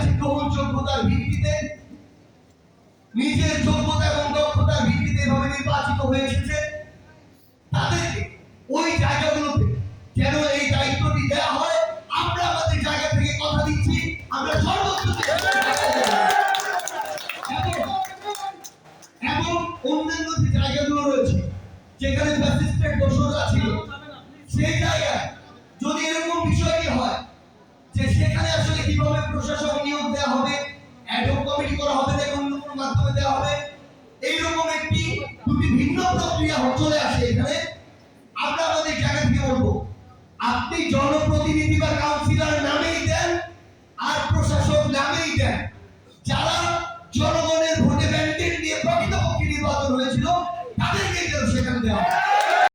কাছে গ্রহণযোগ্যতার ভিত্তিতে, নিজের যোগ্যতা এবং দক্ষতার ভিত্তিতে এভাবে নির্বাচিত হয়ে এসেছে। তাদেরকে ওই জায়গাগুলোতে এই দায়িত্বটি দেওয়া হয়। আমরা আমাদের জায়গা থেকে কথা দিচ্ছি। আমরা সর্বোচ্চ এবং অন্যান্য যে জায়গাগুলো রয়েছে, যেখানে ফ্যাসিস্টের কীভাবে প্রশাসক নিয়োগ দেওয়া হবে? অ্যাডহক কমিটি করা হবে না অন্য কোনো মাধ্যমে দেওয়া হবে? এইরকম একটি দুটি ভিন্ন প্রক্রিয়া চলে আসে এখানে। আমরা আমাদের জায়গা থেকে বলব, আপনি জনপ্রতিনিধি বা কাউন্সিলর নামেই দেন আর প্রশাসক নামেই দেন। যারা জনগণের ভোটে ব্যান্ডেড দিয়ে প্রকৃতপক্ষে নির্বাচন হয়েছিল, তাদেরকে যেন সেখানে দেওয়া হয়।